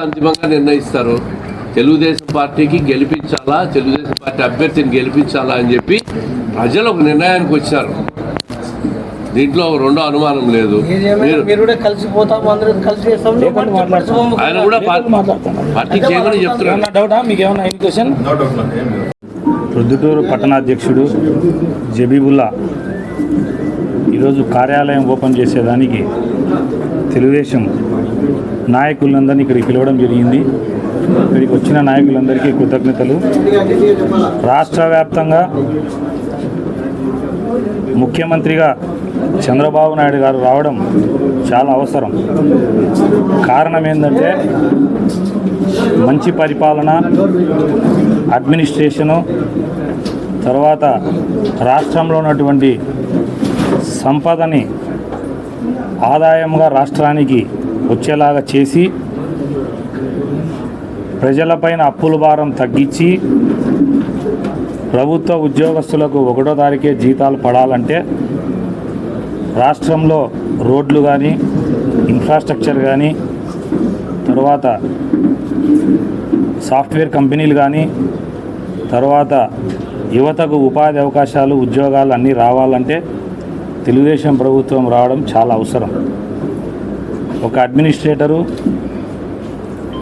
అంతిమంగా నిర్ణయిస్తారు. తెలుగుదేశం పార్టీకి గెలిపించాలా తెలుగుదేశం పార్టీ అభ్యర్థిని గెలిపించాలా అని చెప్పి ప్రజలు ఒక నిర్ణయానికి వచ్చారు. దీంట్లో రెండో అనుమానం లేదు. ఆయన కూడా పార్టీ చేయమని చెప్తున్నారు. ప్రొద్దుటూరు పట్టణాధ్యక్షుడు జబీబుల్లా ఈరోజు కార్యాలయం ఓపెన్ చేసేదానికి తెలుగుదేశం నాయకులందరినీ ఇక్కడికి పిలవడం జరిగింది. ఇక్కడికి వచ్చిన నాయకులందరికీ కృతజ్ఞతలు. రాష్ట్ర వ్యాప్తంగా ముఖ్యమంత్రిగా చంద్రబాబు నాయుడు గారు రావడం చాలా అవసరం. కారణం ఏంటంటే మంచి పరిపాలన అడ్మినిస్ట్రేషను తర్వాత రాష్ట్రంలో ఉన్నటువంటి సంపదని ఆదాయంగా రాష్ట్రానికి వచ్చేలాగా చేసి ప్రజలపైన అప్పుల భారం తగ్గించి ప్రభుత్వ ఉద్యోగస్తులకు ఒకటో తారీఖే జీతాలు పడాలంటే రాష్ట్రంలో రోడ్లు కానీ ఇన్ఫ్రాస్ట్రక్చర్ కానీ తర్వాత సాఫ్ట్వేర్ కంపెనీలు కానీ తర్వాత యువతకు ఉపాధి అవకాశాలు ఉద్యోగాలు అన్నీ రావాలంటే తెలుగుదేశం ప్రభుత్వం రావడం చాలా అవసరం. ఒక అడ్మినిస్ట్రేటరు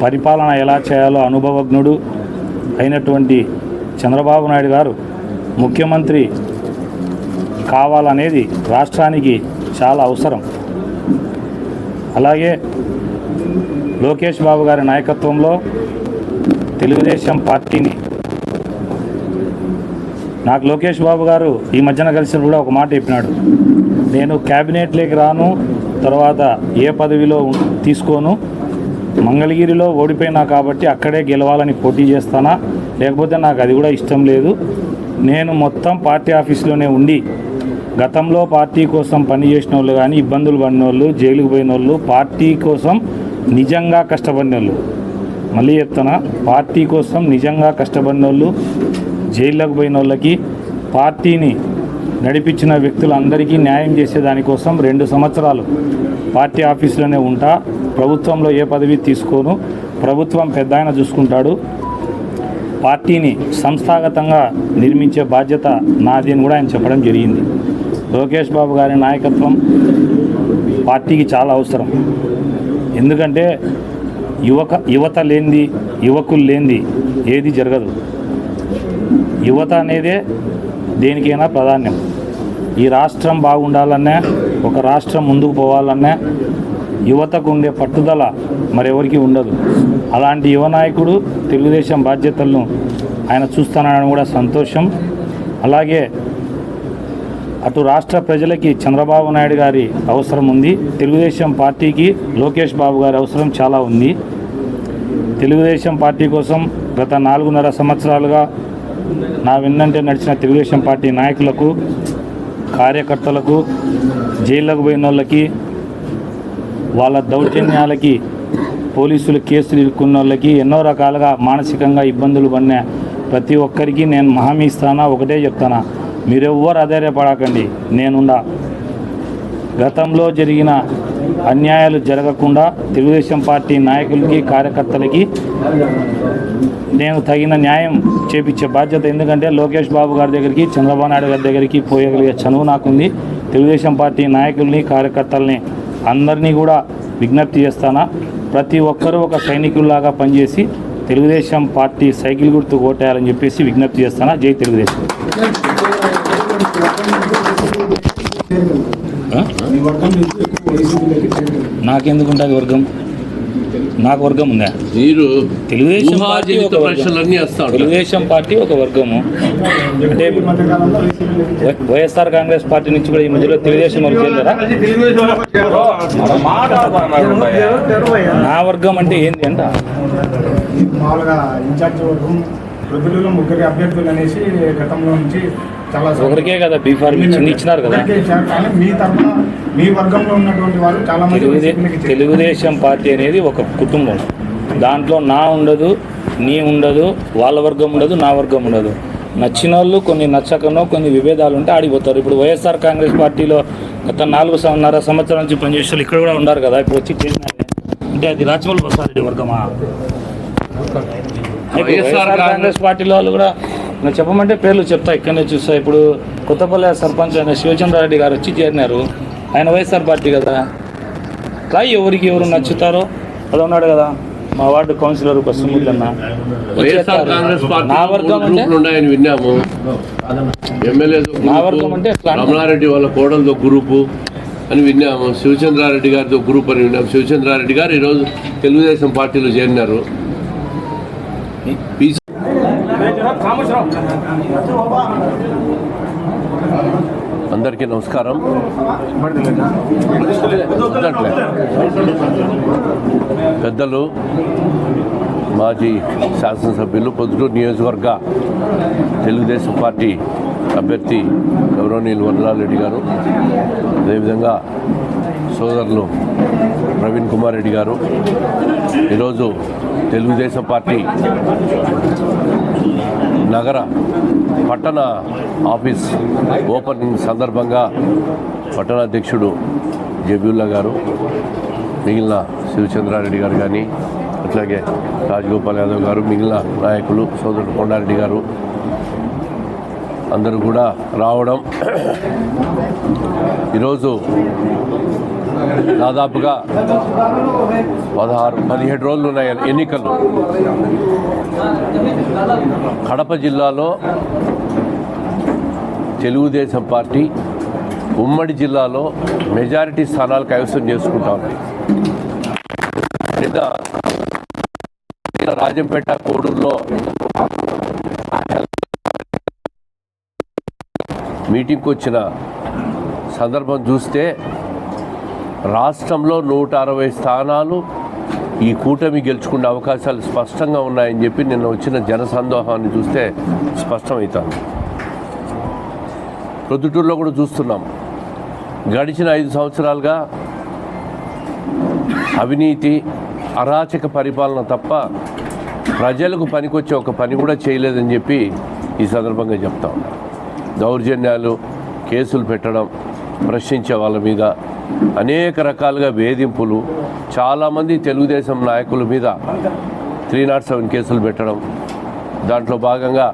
పరిపాలన ఎలా చేయాలో అనుభవజ్ఞుడు అయినటువంటి చంద్రబాబు నాయుడు గారు ముఖ్యమంత్రి కావాలనేది రాష్ట్రానికి చాలా అవసరం. అలాగే లోకేష్ బాబు గారి నాయకత్వంలో తెలుగుదేశం పార్టీని నాకు లోకేష్ బాబు గారు ఈ మధ్యన కలిసి కూడా ఒక మాట చెప్పినాడు. నేను క్యాబినెట్లోకి రాను తర్వాత ఏ పదవిలో తీసుకోను. మంగళగిరిలో ఓడిపోయినా కాబట్టి అక్కడే గెలవాలని పోటీ చేస్తానా? లేకపోతే నాకు అది కూడా ఇష్టం లేదు. నేను మొత్తం పార్టీ ఆఫీస్లోనే ఉండి గతంలో పార్టీ కోసం పనిచేసిన వాళ్ళు కానీ ఇబ్బందులు పడిన వాళ్ళు జైలుకు పోయిన వాళ్ళు పార్టీ కోసం నిజంగా కష్టపడిన వాళ్ళు మళ్ళీ చెప్తున్నా పార్టీ కోసం నిజంగా కష్టపడిన వాళ్ళు జైల్లోకి పోయిన వాళ్ళకి పార్టీని నడిపించిన వ్యక్తులందరికీ న్యాయం చేసే దానికోసం రెండు సంవత్సరాలు పార్టీ ఆఫీసులోనే ఉంటా. ప్రభుత్వంలో ఏ పదవి తీసుకోను. ప్రభుత్వం పెద్ద ఆయన చూసుకుంటాడు. పార్టీని సంస్థాగతంగా నిర్మించే బాధ్యత నాది అని కూడా ఆయన చెప్పడం జరిగింది. లోకేష్ బాబు గారి నాయకత్వం పార్టీకి చాలా అవసరం. ఎందుకంటే యువక యువత లేనిది యువకులు లేనిది ఏది జరగదు. యువత అనేదే దేనికైనా ప్రాధాన్యం. ఈ రాష్ట్రం బాగుండాలన్నా ఒక రాష్ట్రం ముందుకు పోవాలన్నా యువతకు ఉండే పట్టుదల మరెవరికి ఉండదు. అలాంటి యువ నాయకుడు తెలుగుదేశం బాధ్యతలను ఆయన చూస్తానని కూడా సంతోషం. అలాగే అటు రాష్ట్ర ప్రజలకి చంద్రబాబు నాయుడు గారి అవసరం ఉంది. తెలుగుదేశం పార్టీకి లోకేష్ బాబు గారి అవసరం చాలా ఉంది. తెలుగుదేశం పార్టీ కోసం గత నాలుగున్నర సంవత్సరాలుగా నా విన్నంటే నడిచిన తెలుగుదేశం పార్టీ నాయకులకు కార్యకర్తలకు జైళ్ళకు పోయిన వాళ్ళకి వాళ్ళ దౌర్జన్యాలకి పోలీసులు కేసులు ఇరుక్కున్న వాళ్ళకి ఎన్నో రకాలుగా మానసికంగా ఇబ్బందులు పడిన ప్రతి ఒక్కరికి నేను హామీ ఇస్తానా? ఒకటే చెప్తానా. మీరెవ్వరు అధైర్యపడకండి. నేనుండా. గతంలో జరిగిన అన్యాయాలు జరగకుండా తెలుగుదేశం పార్టీ నాయకులకి కార్యకర్తలకి నేను తగిన న్యాయం చేపించే బాధ్యత ఎందుకంటే లోకేష్ బాబు గారి దగ్గరికి చంద్రబాబు నాయుడు గారి దగ్గరికి పోయగలిగే చనువు నాకుంది. తెలుగుదేశం పార్టీ నాయకుల్ని కార్యకర్తల్ని అందరినీ కూడా విజ్ఞప్తి చేస్తానా? ప్రతి ఒక్కరూ ఒక సైనికుల్లాగా పనిచేసి తెలుగుదేశం పార్టీ సైకిల్ గుర్తు ఓటేయాలని చెప్పేసి విజ్ఞప్తి చేస్తానా? జై తెలుగుదేశం. నాకెందుకు ఉంటుంది వర్గం నాకు వర్గం ఉందా? మీరు తెలుగుదేశం పార్టీ ఒక వర్గం. తెలుగుదేశం పార్టీ ఒక వర్గము. అంటే వైఎస్ఆర్ కాంగ్రెస్ పార్టీ నుంచి కూడా ఈ మధ్యలో తెలుగుదేశం వాళ్ళు చేరారా నా వర్గం అంటే ఏంది అంట? మామూలుగా ఇన్ఛార్జ్ వర్గం ముగ్గురు అభ్యర్థులు అనేసి గతంలో నుంచి చాలా ఒకరికే కదా బీఫార్మ్ ఇచ్చింది ఇచ్చినారు కదా. కానీ మీ తరఫున మీ వర్గంలో ఉన్నటువంటి వాళ్ళు చాలా మంది. తెలుగుదేశం పార్టీ అనేది ఒక కుటుంబం. దాంట్లో నా ఉండదు నీ ఉండదు వాళ్ళ వర్గం ఉండదు నా వర్గం ఉండదు. నచ్చిన వాళ్ళు కొన్ని నచ్చకనో కొన్ని విభేదాలు ఉంటే ఆడిపోతారు. ఇప్పుడు వైఎస్ఆర్ కాంగ్రెస్ పార్టీలో గత నాలుగు సంవన్నర సంవత్సరాల నుంచి పనిచేసే వాళ్ళు ఇక్కడ కూడా ఉన్నారు కదా. ఇప్పుడు వచ్చి చేసిన అంటే అది రాచమల్లి బసారెడ్డి వర్గమా? వైఎస్ఆర్ వైఎస్ఆర్ కాంగ్రెస్ పార్టీలో వాళ్ళు కూడా నేను చెప్పమంటే పేర్లు చెప్తా ఇక్కడనే చూస్తా. ఇప్పుడు కొత్తపల్లి సర్పంచ్ అయిన శివచంద్రారెడ్డి గారు వచ్చి చేరినారు. ఆయన వైఎస్ఆర్ పార్టీ కదా. అట్లా ఎవరికి ఎవరు నచ్చుతారో? అది ఉన్నాడు కదా. మా వార్డు కౌన్సిలర్ కస్తుముద్దన్న వైఎస్ఆర్ కాంగ్రెస్ పార్టీ నా వర్గం అంటే? విన్నాము. నా వర్గం? రమణారెడ్డి వాళ్ళ కోడలతో గ్రూపు అని విన్నాము. శివచంద్రారెడ్డి గారితో గ్రూప్ అని విన్నాము. శివచంద్రారెడ్డి గారు ఈరోజు తెలుగుదేశం పార్టీలో చేరినారు. పీసీ అందరికీ నమస్కారం. పెద్దలు మాజీ శాసనసభ్యులు పొద్దుటూరు నియోజకవర్గ తెలుగుదేశం పార్టీ అభ్యర్థి గౌరవనీయులు వరలారెడ్డి గారు అదేవిధంగా సోదరులు ప్రవీణ్ కుమార్ రెడ్డి గారు. ఈరోజు తెలుగుదేశం పార్టీ నగర పట్టణ ఆఫీస్ ఓపెనింగ్ సందర్భంగా పట్టణాధ్యక్షుడు జబీల్లా గారు మిగిలిన శివచంద్రారెడ్డి గారు కానీ అట్లాగే రాజగోపాల్ యాదవ్ గారు మిగిలిన నాయకులు సోదరుడు కొండారెడ్డి గారు అందరూ కూడా రావడం. ఈరోజు దాదాపుగా పదహారు పదిహేడు రోజులు ఉన్నాయి ఎన్నికలు. కడప జిల్లాలో తెలుగుదేశం పార్టీ ఉమ్మడి జిల్లాలో మెజారిటీ స్థానాలు కైవసం చేసుకుంటా ఉంది. రాజంపేట కోడూరులో మీటింగ్కి వచ్చిన సందర్భం చూస్తే రాష్ట్రంలో నూట అరవై స్థానాలు ఈ కూటమి గెలుచుకునే అవకాశాలు స్పష్టంగా ఉన్నాయని చెప్పి నిన్న వచ్చిన జనసందోహాన్ని చూస్తే స్పష్టమవుతాను ప్రొద్దుటూరులో కూడా చూస్తున్నాం. గడిచిన ఐదు సంవత్సరాలుగా అవినీతి అరాచక పరిపాలన తప్ప ప్రజలకు పనికొచ్చే ఒక పని కూడా చేయలేదని చెప్పి ఈ సందర్భంగా చెప్తా ఉన్నా. దౌర్జన్యాలు కేసులు పెట్టడం ప్రశ్నించే వాళ్ళ మీద అనేక రకాలుగా వేధింపులు చాలామంది తెలుగుదేశం నాయకుల మీద త్రీ నాట్ సెవెన్ కేసులు పెట్టడం దాంట్లో భాగంగా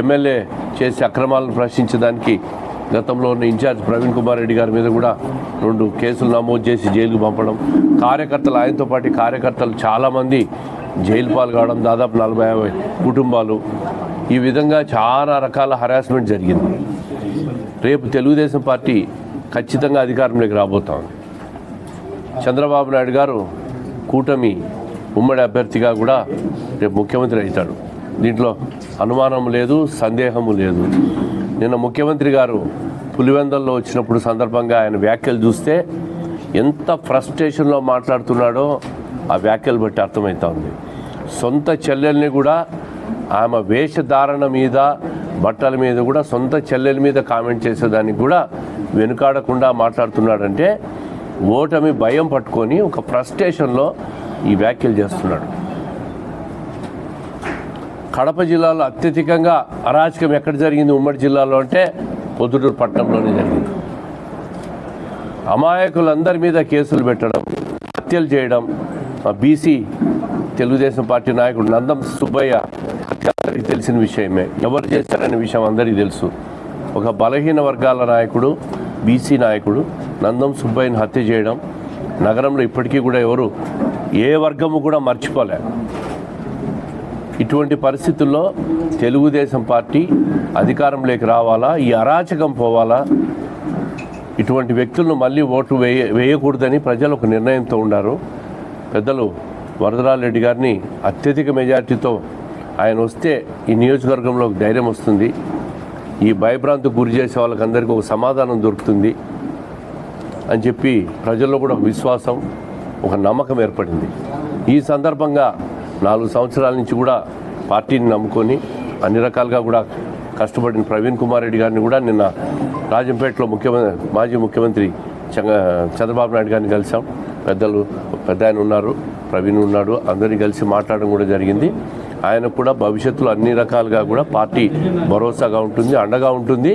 ఎమ్మెల్యే చేసే అక్రమాలను ప్రశ్నించడానికి గతంలో ఉన్న ఇన్ఛార్జ్ ప్రవీణ్ కుమార్ రెడ్డి గారి మీద కూడా రెండు కేసులు నమోదు చేసి జైలుకు పంపడం కార్యకర్తలు ఆయనతో పాటు కార్యకర్తలు చాలామంది జైలు పాలు కావడం దాదాపు నలభై యాభై కుటుంబాలు. ఈ విధంగా చాలా రకాల హరాస్మెంట్ జరిగింది. రేపు తెలుగుదేశం పార్టీ ఖచ్చితంగా అధికారంలోకి రాబోతా ఉంది. చంద్రబాబు నాయుడు గారు కూటమి ఉమ్మడి అభ్యర్థిగా కూడా రేపు ముఖ్యమంత్రి అవుతాడు. దీంట్లో అనుమానం లేదు సందేహము లేదు. నిన్న ముఖ్యమంత్రి గారు పులివెందల్లో వచ్చినప్పుడు సందర్భంగా ఆయన వ్యాఖ్యలు చూస్తే ఎంత ఫ్రస్ట్రేషన్లో మాట్లాడుతున్నాడో ఆ వ్యాఖ్యలు బట్టి అర్థమవుతా ఉంది. సొంత చెల్లెల్ని కూడా ఆమె వేషధారణ మీద బట్టల మీద కూడా సొంత చెల్లెల మీద కామెంట్ చేసేదానికి కూడా వెనుకాడకుండా మాట్లాడుతున్నాడంటే ఓటమి భయం పట్టుకొని ఒక ఫ్రస్ట్రేషన్లో ఈ వ్యాఖ్యలు చేస్తున్నాడు. కడప జిల్లాలో అత్యధికంగా అరాచకం ఎక్కడ జరిగింది? ఉమ్మడి జిల్లాలో అంటే పొద్దుటూరు పట్టణంలోనే జరిగింది. అమాయకులందరి మీద కేసులు పెట్టడం హత్యలు చేయడం మా బీసీ తెలుగుదేశం పార్టీ నాయకుడు నందం సుబ్బయ్య అందరికీ తెలిసిన విషయమే. ఎవరు చేశారనే విషయం అందరికీ తెలుసు. ఒక బలహీన వర్గాల నాయకుడు బీసీ నాయకుడు నందం సుబ్బయ్యని హత్య చేయడం నగరంలో ఇప్పటికీ కూడా ఎవరు ఏ వర్గము కూడా మర్చిపోలే. ఇటువంటి పరిస్థితుల్లో తెలుగుదేశం పార్టీ అధికారంలోకి రావాలా? ఈ అరాచకం పోవాలా? ఇటువంటి వ్యక్తులను మళ్ళీ ఓటు వేయ వేయకూడదని ప్రజలు ఒక నిర్ణయంతో ఉన్నారు పెద్దలు వరదరాజరెడ్డి గారిని అత్యధిక మెజార్టీతో ఆయన వస్తే ఈ నియోజకవర్గంలో ధైర్యం వస్తుంది. ఈ భయభ్రాంతికి గురి చేసే వాళ్ళకందరికీ ఒక సమాధానం దొరుకుతుంది అని చెప్పి ప్రజల్లో కూడా ఒక విశ్వాసం ఒక నమ్మకం ఏర్పడింది. ఈ సందర్భంగా నాలుగు సంవత్సరాల నుంచి కూడా పార్టీని నమ్ముకొని అన్ని రకాలుగా కూడా కష్టపడిన ప్రవీణ్ కుమార్ రెడ్డి గారిని కూడా నిన్న రాజంపేటలో ముఖ్యమంత్రి మాజీ ముఖ్యమంత్రి చంద్రబాబు నాయుడు గారిని కలిసాం. పెద్దలు పెద్ద ఆయన ఉన్నారు ప్రవీణ్ ఉన్నాడు అందరినీ కలిసి మాట్లాడడం కూడా జరిగింది. ఆయన కూడా భవిష్యత్తులో అన్ని రకాలుగా కూడా పార్టీ భరోసాగా ఉంటుంది అండగా ఉంటుంది.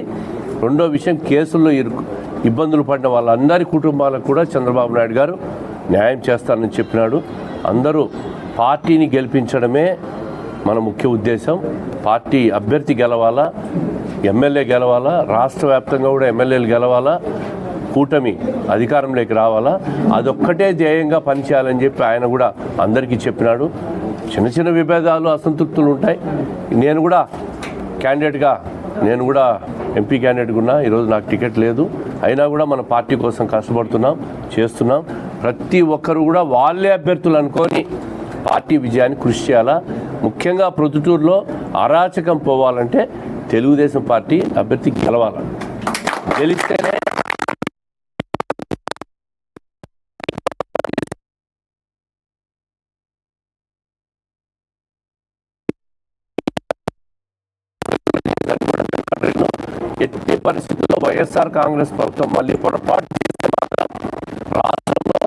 రెండో విషయం కేసుల్లో ఇరుకు ఇబ్బందులు పడిన వాళ్ళందరి కుటుంబాలకు కూడా చంద్రబాబు నాయుడు గారు న్యాయం చేస్తానని చెప్పినాడు. అందరూ పార్టీని గెలిపించడమే మన ముఖ్య ఉద్దేశం. పార్టీ అభ్యర్థి గెలవాలా ఎమ్మెల్యే గెలవాలా రాష్ట్ర వ్యాప్తంగా కూడా ఎమ్మెల్యేలు గెలవాలా కూటమి అధికారంలోకి రావాలా అదొక్కటే ధ్యేయంగా పనిచేయాలని చెప్పి ఆయన కూడా అందరికీ చెప్పినాడు. చిన్న చిన్న విభేదాలు అసంతృప్తులు ఉంటాయి. నేను కూడా క్యాండిడేట్గా నేను కూడా ఎంపీ క్యాండిడేట్గా ఉన్నా. ఈరోజు నాకు టికెట్ లేదు. అయినా కూడా మన పార్టీ కోసం కష్టపడుతున్నాం చేస్తున్నాం. ప్రతి ఒక్కరు కూడా వాళ్ళే అభ్యర్థులు అనుకొని పార్టీ విజయాన్ని కృషి చేయాలా? ముఖ్యంగా ప్రొద్దుటూరులో అరాచకం పోవాలంటే తెలుగుదేశం పార్టీ అభ్యర్థి గెలవాలి? గెలిస్తేనే ఎట్టి పరిస్థితుల్లో వైఎస్ఆర్ కాంగ్రెస్ ప్రభుత్వం మళ్ళీ పొరపాటు చేస్తే మాత్రం రాష్ట్రంలో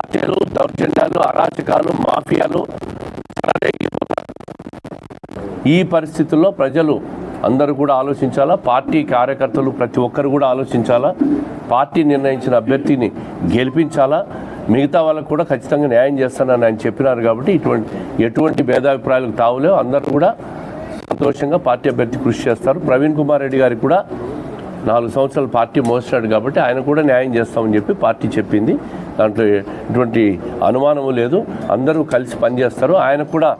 హత్యలు దౌర్జన్యాలు అరాచకాలు మాఫియాలు ఈ పరిస్థితుల్లో ప్రజలు అందరూ కూడా ఆలోచించాలా? పార్టీ కార్యకర్తలు ప్రతి ఒక్కరు కూడా ఆలోచించాలా? పార్టీ నిర్ణయించిన అభ్యర్థిని గెలిపించాలా? మిగతా వాళ్ళకు కూడా ఖచ్చితంగా న్యాయం చేస్తానని ఆయన చెప్పినారు కాబట్టి ఇటువంటి ఎటువంటి భేదాభిప్రాయాలకు తావులేవు. అందరూ కూడా సంతోషంగా పార్టీ అభ్యర్థి కృషి చేస్తారు. ప్రవీణ్ కుమార్ రెడ్డి గారికి కూడా నాలుగు సంవత్సరాలు పార్టీ మోసినాడు కాబట్టి ఆయన కూడా న్యాయం చేస్తామని చెప్పి పార్టీ చెప్పింది. దాంట్లో ఎటువంటి అనుమానము లేదు. అందరూ కలిసి పనిచేస్తారు. ఆయన కూడా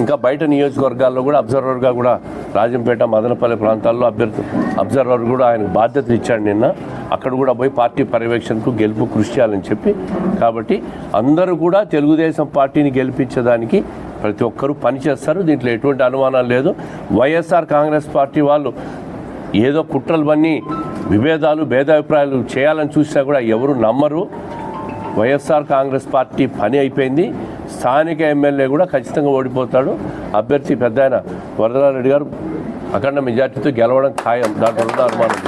ఇంకా బయట నియోజకవర్గాల్లో కూడా అబ్జర్వర్గా కూడా రాజంపేట మదనపల్లి ప్రాంతాల్లో అభ్యర్థి అబ్జర్వర్ కూడా ఆయనకు బాధ్యతలు ఇచ్చాడు నిన్న. అక్కడ కూడా పోయి పార్టీ పర్యవేక్షణకు గెలుపు కృషి చేయాలని చెప్పి. కాబట్టి అందరూ కూడా తెలుగుదేశం పార్టీని గెలిపించడానికి ప్రతి ఒక్కరూ పనిచేస్తారు దీంట్లో ఎటువంటి అనుమానాలు లేదు. వైఎస్ఆర్ కాంగ్రెస్ పార్టీ వాళ్ళు ఏదో కుట్రలు బన్ని విభేదాలు భేదాభిప్రాయాలు చేయాలని చూసినా కూడా ఎవరు నమ్మరు. వైఎస్ఆర్ కాంగ్రెస్ పార్టీ పని అయిపోయింది. స్థానిక ఎమ్మెల్యే కూడా ఖచ్చితంగా ఓడిపోతాడు. అభ్యర్థి పెద్ద ఆయన వరదరారెడ్డి గారు అఖండ మెజార్టీతో గెలవడం ఖాయం. దాంట్లో ఉన్న అనుమానం